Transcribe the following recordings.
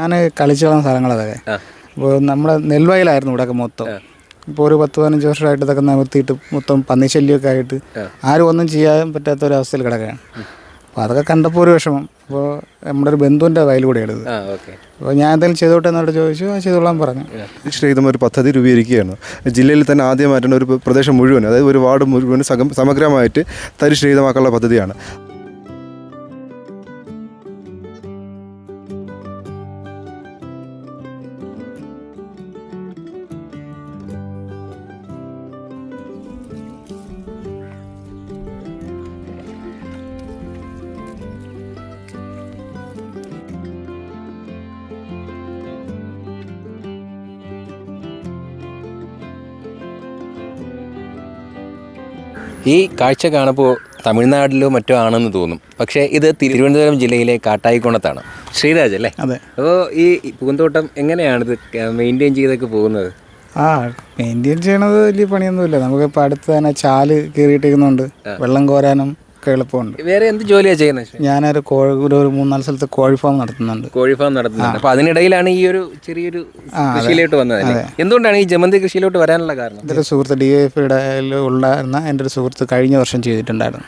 ഞാൻ കളിച്ചു വളർന്ന സ്ഥലങ്ങളതൊക്കെ. അപ്പോൾ ഇപ്പോൾ നമ്മുടെ നെൽവയലായിരുന്നു ഇവിടെയൊക്കെ മൊത്തം. ഇപ്പോൾ ഒരു പത്ത് പതിനഞ്ച് വർഷമായിട്ട് ഇതൊക്കെ നിവർത്തിയിട്ട് മൊത്തം പന്നിശല്യമൊക്കെ ആയിട്ട് ആരും ഒന്നും ചെയ്യാൻ പറ്റാത്ത ഒരു അവസ്ഥയിൽ കിടക്കുകയാണ് അപ്പോൾ അതൊക്കെ കണ്ടപ്പോൾ ഒരു വിഷമം. അപ്പോൾ നമ്മുടെ ഒരു ബന്ധുവിന്റെ വയലുകൂടെയാണ് ഇത്. ആ അപ്പോൾ ഞാൻ എന്തെങ്കിലും ചെയ്തോട്ടെ എന്നോട് ചോദിച്ചു ആ ചെയ്തോളാൻ പറഞ്ഞു. ശ്രീതം ഒരു പദ്ധതി രൂപീകരിക്കുകയാണ്. ജില്ലയിൽ തന്നെ ആദ്യമായിട്ടുള്ള ഒരു പ്രദേശം മുഴുവൻ അതായത് ഒരു വാർഡ് മുഴുവൻ സമഗ്രമായിട്ട് സമഗ്രമായിട്ട് തരിശ്രീതമാക്കാനുള്ള പദ്ധതിയാണ്. ഈ കാഴ്ച കാണുമ്പോൾ തമിഴ്നാട്ടിലോ മറ്റോ ആണെന്ന് തോന്നും. പക്ഷേ ഇത് തിരുവനന്തപുരം ജില്ലയിലെ കാട്ടായിക്കോണത്താണ്. ശ്രീരാജ് അല്ലേ? അതെ. അപ്പോൾ ഈ പൂന്തോട്ടം എങ്ങനെയാണ് ഇത് മെയിന്റെയിൻ ചെയ്തൊക്കെ പോകുന്നത്? ആ മെയിന്റെയിൻ ചെയ്യണത് വലിയ പണിയൊന്നുമില്ല. നമുക്കിപ്പോൾ അടുത്ത് തന്നെ ചാൽ കയറിയിട്ടിരിക്കുന്നുണ്ട് വെള്ളം കോരാനും ഒക്കെ എളുപ്പമുണ്ട്. വേറെ എന്ത് ജോലിയാണ് ചെയ്യുന്നത് ഞാനൊരു കോഴി ഒരു മൂന്നാൽ സ്ഥലത്ത് കോഴി ഫാം നടത്തുന്നുണ്ട്. കോഴി ഫാം നടത്തുന്നുണ്ട്. അപ്പോൾ അതിനിടയിലാണ് ഈ ഒരു ചെറിയൊരു കൃഷിയിലോട്ട് വന്നത് എന്തുകൊണ്ടാണ് ഈ ജമന്തി കൃഷിയിലോട്ട് വരാനുള്ള കാരണം? എന്റെ ഒരു സുഹൃത്ത് ഡി എഫ് ഉണ്ടായിരുന്ന എന്റെ ഒരു സുഹൃത്ത് കഴിഞ്ഞ വർഷം ചെയ്തിട്ടുണ്ടായിരുന്നു.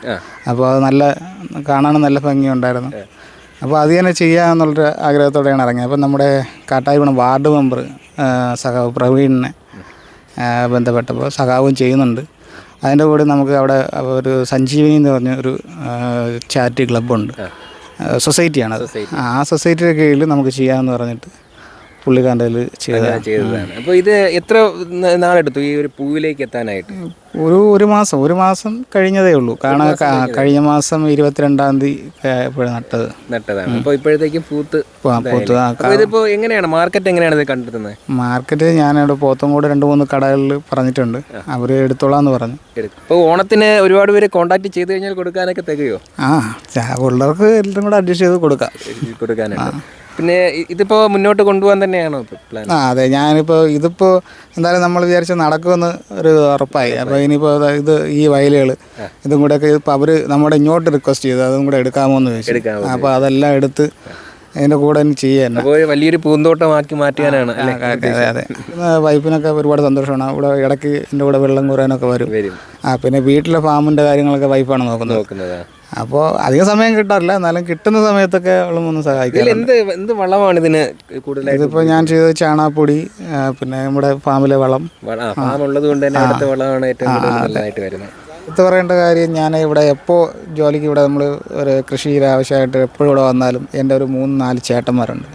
അപ്പോൾ അത് നല്ല കാണാനും നല്ല ഭംഗിയുണ്ടായിരുന്നു. അപ്പോൾ അത് തന്നെ ചെയ്യാമെന്നുള്ളൊരു ആഗ്രഹത്തോടെയാണ് ഇറങ്ങിയത്. അപ്പോൾ നമ്മുടെ കാട്ടായിപ്പണം വാർഡ് മെമ്പർ സഖാവ് പ്രവീണിനെ ബന്ധപ്പെട്ടപ്പോൾ സഖാവും ചെയ്യുന്നുണ്ട്. അതിന്റെ കൂടെ നമുക്ക് അവിടെ ഒരു സഞ്ജീവനി എന്ന് പറഞ്ഞ ഒരു ചാരിറ്റി ക്ലബ്ബുണ്ട് സൊസൈറ്റിയാണ് അത് ആ. സൊസൈറ്റിയുടെ കീഴിൽ നമുക്ക് ചെയ്യാമെന്ന് പറഞ്ഞിട്ട് പുള്ളിക്കാരന്റെ ചെയ്തതാണ്. അപ്പോൾ ഇത് എത്ര നാളെടുത്തു? ഈ ഒരു പൂവിലേക്ക് എത്താനായിട്ട്? ഒരു ഒരു മാസം ഒരു മാസം കഴിഞ്ഞതേ ഉള്ളൂ. കാരണം കഴിഞ്ഞ മാസം ഇരുപത്തിരണ്ടാം തീയതി നട്ടത്. നട്ടതാണ്. അപ്പോൾ ഇപ്പോഴത്തേക്കും പൂത്ത് ഇതിപ്പോ എങ്ങനെയാണ്? മാർക്കറ്റ് എങ്ങനെയാണ് ഇത് കണ്ടെത്തുന്നത്? മാർക്കറ്റ് ഞാനിവിടെ പോത്തങ്കോട് രണ്ട് മൂന്ന് കടകളിൽ പറഞ്ഞിട്ടുണ്ട്. അവർ എടുത്തോളാന്ന് പറഞ്ഞു. ഇപ്പോൾ ഓണത്തിന് ഒരുപാട് പേര് കോണ്ടാക്ട് ചെയ്ത് കഴിഞ്ഞാൽ കൊടുക്കാനൊക്കെ തികയോ? ആ ഉള്ളവർക്ക് എല്ലാം കൂടെ അഡ്ജസ്റ്റ് ചെയ്ത് കൊടുക്കാം. പിന്നെ ഇതിപ്പോ മുന്നോട്ട് കൊണ്ടുപോകാൻ തന്നെയാണോ പ്ലാൻ ആ അതെ. ഞാനിപ്പോ ഇതിപ്പോ എന്തായാലും നമ്മൾ വിചാരിച്ച നടക്കുമെന്ന് ഒരു ഉറപ്പായി. അപ്പോൾ ഇനിയിപ്പോൾ ഇത് ഈ വയലുകൾ ഇതും കൂടെയൊക്കെ ഇപ്പോൾ അവർ നമ്മുടെ ഇങ്ങോട്ട് റിക്വസ്റ്റ് ചെയ്തു. അതും കൂടെ എടുക്കാമോ എന്ന് ചോദിച്ചു. അപ്പോൾ അതെല്ലാം എടുത്ത് അതിന്റെ കൂടെ തന്നെ. ചെയ്യാൻ വലിയൊരു പൂന്തോട്ടമാക്കി മാറ്റാനാണ് അതെ അതെ വൈഫിനൊക്കെ ഒരുപാട് സന്തോഷമാണ്. ഇവിടെ ഇടയ്ക്ക് എന്റെ കൂടെ വെള്ളം കുറയാനൊക്കെ വരും. ആ പിന്നെ വീട്ടിലെ ഫാമിന്റെ കാര്യങ്ങളൊക്കെ വൈഫാണ് നോക്കുന്നത്. നോക്കുന്നതാ. അപ്പോൾ അധികം സമയം കിട്ടാറില്ല. എന്നാലും കിട്ടുന്ന സമയത്തൊക്കെ അവളും ഒന്ന് സഹായിക്കും എന്ത് എന്ത് വളമാണ് ഇതിന് കൂടുതലായിട്ട് ഇതിപ്പോൾ ഞാൻ ചെയ്തത് ചാണാപ്പൊടി പിന്നെ നമ്മുടെ ഫാമിലെ വളം. വള- ഫാം ഉള്ളത് കൊണ്ട് തന്നെ അടുത്ത വളമാണ് ഏറ്റവും നല്ലതായിട്ട് വരുന്നത്. എടുത്തു പറയേണ്ട കാര്യം ഞാൻ ഇവിടെ എപ്പോൾ ജോലിക്ക് ഇവിടെ നമ്മൾ ഒരു കൃഷിയിൽ ആവശ്യമായിട്ട് എപ്പോഴും ഇവിടെ വന്നാലും എന്റെ ഒരു മൂന്ന് നാല് ചേട്ടന്മാരുണ്ട്.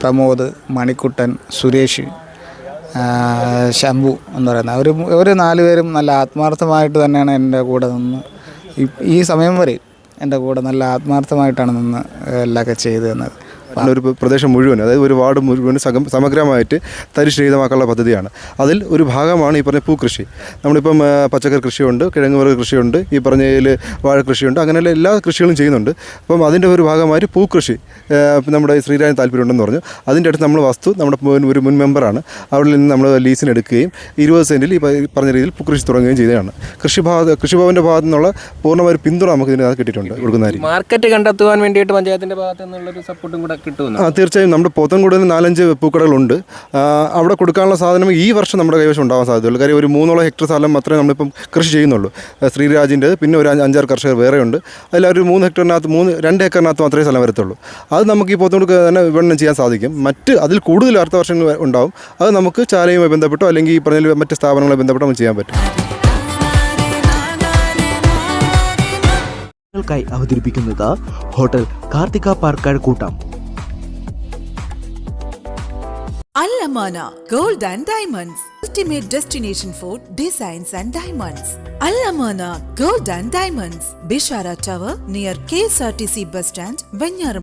പ്രമോദ് മണിക്കുട്ടൻ സുരേഷ് ശംഭു എന്ന് പറയുന്ന ഒരു ഒരു നാല് പേരും നല്ല ആത്മാർത്ഥമായിട്ട് തന്നെയാണ് എന്റെ കൂടെ നിന്ന് ഈ- സമയം വരെ എന്റെ കൂടെ നല്ല ആത്മാർത്ഥമായിട്ടാണ് നിന്ന് എല്ലാമൊക്കെ ചെയ്തു തന്നത്. ഒരു പ്രദേശം മുഴുവൻ അതായത് ഒരു വാർഡ് മുഴുവൻ സമഗ്രമായിട്ട് തരിശ്രീതമാക്കാനുള്ള പദ്ധതിയാണ്. അതിൽ ഒരു ഭാഗമാണ് ഈ പറഞ്ഞ പൂക്കൃഷി. നമ്മളിപ്പം പച്ചക്കറി കൃഷിയുണ്ട് കിഴങ്ങ് വർഗ കൃഷിയുണ്ട് ഈ പറഞ്ഞതിൽ വാഴ കൃഷിയുണ്ട് അങ്ങനെയുള്ള എല്ലാ കൃഷികളും ചെയ്യുന്നുണ്ട്. അപ്പം അതിന്റെ ഒരു ഭാഗമായിട്ട് പൂക്കൃഷി നമ്മുടെ ശ്രീരാജ് ശ്രീരാജൻ താല്പര്യമുണ്ടെന്ന് പറഞ്ഞു. അതിന്റെ അടുത്ത് നമ്മൾ വസ്തു നമ്മുടെ ഒരു മുൻ മെമ്പറാണ്. അവിടെ നിന്ന് നമ്മൾ ലീസിന് എടുക്കുകയും ഇരുപത് സെന്റിൽ ഈ പറഞ്ഞ രീതിയിൽ പൂക്കൃഷി തുടങ്ങുകയും ചെയ്തതാണ്. കൃഷിഭാഗ കൃഷിഭവന്റെ ഭാഗത്തു നിന്നുള്ള പൂർണമായ പിന്തുണ നമുക്ക് ഇതിനകത്ത് കിട്ടിയിട്ടുണ്ട് മാർക്കറ്റ് കണ്ടെത്തുവാൻ വേണ്ടിയിട്ട് പഞ്ചായത്തിന്റെ ഭാഗത്തു നിന്നുള്ളൊരു സപ്പോർട്ടും കൂടെ കിട്ടുമെന്ന്? ആ തീർച്ചയായും നമ്മുടെ പോത്തൻകുടിയിൽ നാലഞ്ച് പൂക്കടകളുണ്ട്. അവിടെ കൊടുക്കാനുള്ള സാധനം ഈ വർഷം നമ്മുടെ കൈവശം ഉണ്ടാവാൻ സാധ്യതയുള്ളൂ. കാര്യം ഒരു മൂന്നോളം ഹെക്ടർ സ്ഥലം മാത്രമേ നമ്മളിപ്പം കൃഷി ചെയ്യുന്നുള്ളൂ. ശ്രീരാജിന്റെ പിന്നെ ഒരു അഞ്ചാറ് കർഷകർ വേറെയുണ്ട്. അതിൽ ഒരു മൂന്ന് ഹെക്ടറിനകത്ത് മൂന്ന് രണ്ട് ഏക്കറിനകത്ത് മാത്രമേ സ്ഥലം വരത്തുള്ളൂ. അത് നമുക്ക് ഈ പോത്തൻകുടി തന്നെ വിപണനം ചെയ്യാൻ സാധിക്കും. മറ്റ് അതിൽ കൂടുതൽ അടുത്ത വർഷങ്ങൾ ഉണ്ടാവും. അത് നമുക്ക് ചാലയുമായി ബന്ധപ്പെട്ടോ അല്ലെങ്കിൽ ഈ പറഞ്ഞ മറ്റ് സ്ഥാപനങ്ങളുമായി ബന്ധപ്പെട്ടോ നമുക്ക് ചെയ്യാൻ പറ്റും. ായി അവതരിപ്പിക്കുന്നത് ഹോട്ടൽ കാർത്തിക പാർക്കാട് കൂട്ടം. Alamana Gold and Diamonds Ultimate destination for designs and diamonds. Alamana Gold and Diamonds Bishara Tower near KSRTC bus stand, Venyaram.